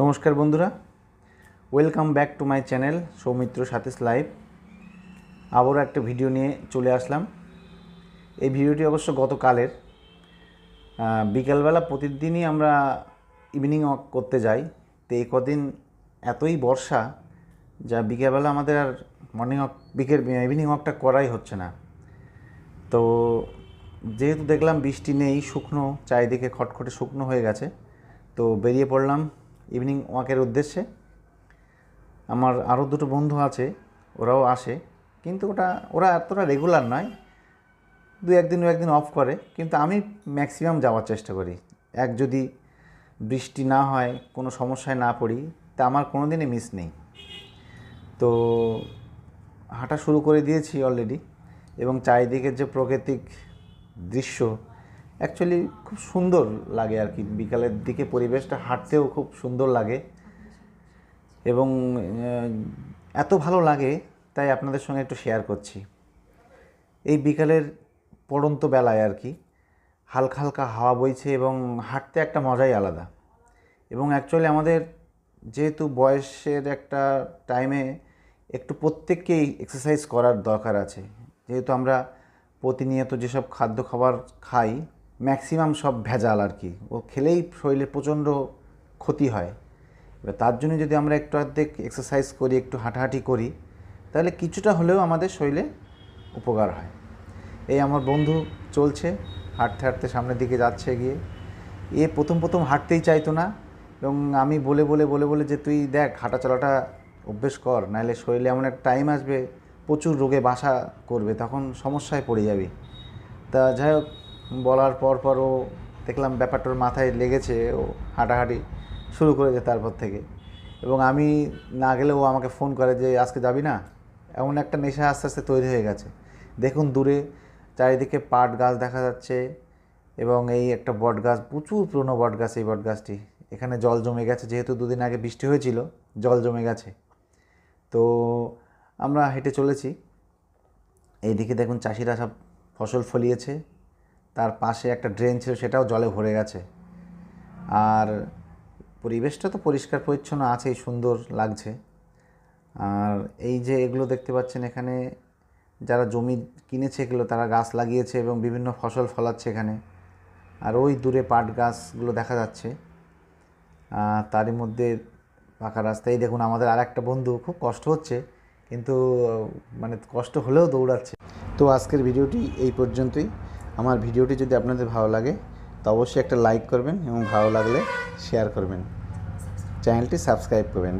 নমস্কার বন্ধুরা। Welcome back to my channel Soumitra Sathi's live আবারও একটা ভিডিও নিয়ে চলে আসলাম। এই ভিডিওটি অবশ্য গতকালের। বিকেলবেলা প্রতিদিনই আমরা ইভিনিং ওয়াক করতে যাই। তো এই কদিন এতই বর্ষা যা বিকেলবেলা আমাদের আর মর্নিং ওয়াক বিকেল ইভিনিং ওয়াকটা করাই হচ্ছে না। তো যেহেতু দেখলাম বৃষ্টি নেই, শুকনো, চারিদিকে খটখটে শুকনো হয়ে গেছে। তো বেরিয়ে পড়লাম ইভিনিং ওয়াকের উদ্দেশ্যে। আমার আরও দুটো বন্ধু আছে, ওরাও আসে। কিন্তু ওটা, ওরা এতটা রেগুলার নয়, দু একদিন দু একদিন অফ করে। কিন্তু আমি ম্যাক্সিমাম যাওয়ার চেষ্টা করি। এক যদি বৃষ্টি না হয়, কোনো সমস্যায় না পড়ি, তা আমার কোনো দিনই মিস নেই। তো হাঁটা শুরু করে দিয়েছি অলরেডি এবং চারিদিকের যে প্রাকৃতিক দৃশ্য অ্যাকচুয়ালি খুব সুন্দর লাগে আর কি। বিকালের দিকে পরিবেশটা হাঁটতেও খুব সুন্দর লাগে। এবং এত ভালো লাগে, তাই আপনাদের সঙ্গে একটু শেয়ার করছি। এই বিকালের পড়ন্ত বেলায় আর কি, হালকা হালকা হাওয়া বইছে এবং হাঁটতে একটা মজাই আলাদা। এবং অ্যাকচুয়ালি আমাদের যেহেতু বয়সের একটা টাইমে একটু প্রত্যেককেই এক্সারসাইজ করার দরকার আছে। যেহেতু আমরা প্রতিনিয়ত যেসব খাদ্য খাবার খাই ম্যাক্সিমাম সব ভেজাল আর কি। ও খেলেই শরীরে প্রচণ্ড ক্ষতি হয়। এবার তার জন্য যদি আমরা একটু অর্ধেক এক্সারসাইজ করি, একটু হাঁটাহাঁটি করি, তাহলে কিছুটা হলেও আমাদের শরীরে উপকার হয়। এই আমার বন্ধু চলছে, হাঁটতে হাঁটতে সামনের দিকে যাচ্ছে গিয়ে। এ প্রথম প্রথম হাঁটতেই চাইতো না এবং আমি বলে বলে বলে বলে যে, তুই দেখ, হাঁটা চলাটা অভ্যেস কর, নাহলে শরীরে এমন একটা টাইম আসবে, প্রচুর রোগে বাসা করবে, তখন সমস্যায় পড়ে যাবি। তা যাই হোক বলার পর পর ও দেখলাম ব্যাপারটার মাথায় লেগেছে, ও হাঁটাহাঁটি শুরু করেছে তারপর থেকে। এবং আমি না গেলে ও আমাকে ফোন করে যে, আজকে যাবি না? এমন একটা নেশা আস্তে আস্তে তৈরি হয়ে গেছে। দেখুন দূরে চারিদিকে পাট গাছ দেখা যাচ্ছে এবং এই একটা বট গাছ, প্রচুর পুরনো বট গাছ এই বট গাছটি। এখানে জল জমে গেছে, যেহেতু দুদিন আগে বৃষ্টি হয়েছিল, জল জমে গেছে। তো আমরা হেঁটে চলেছি। এইদিকে দেখুন চাষিরা সব ফসল ফলিয়েছে। তার পাশে একটা ড্রেন ছিল, সেটাও জলে ভরে গেছে। আর পরিবেশটা তো পরিষ্কার পরিচ্ছন্ন আছেই, সুন্দর লাগছে। আর এই যে এগুলো দেখতে পাচ্ছেন এখানে, যারা জমি কিনেছে এগুলো, তারা গাছ লাগিয়েছে এবং বিভিন্ন ফসল ফলাচ্ছে এখানে। আর ওই দূরে পাট গাছগুলো দেখা যাচ্ছে। তারই মধ্যে পাকা রাস্তায় দেখুন, আমাদের আর একটা বন্ধু, খুব কষ্ট হচ্ছে, কিন্তু মানে কষ্ট হলেও দৌড়াচ্ছে। তো আজকের ভিডিওটি এই পর্যন্তই। আমার ভিডিওটি যদি আপনাদের ভালো লাগে, তো অবশ্যই একটা লাইক করবেন এবং ভালো লাগলে শেয়ার করবেন। চ্যানেলটি সাবস্ক্রাইব করবেন।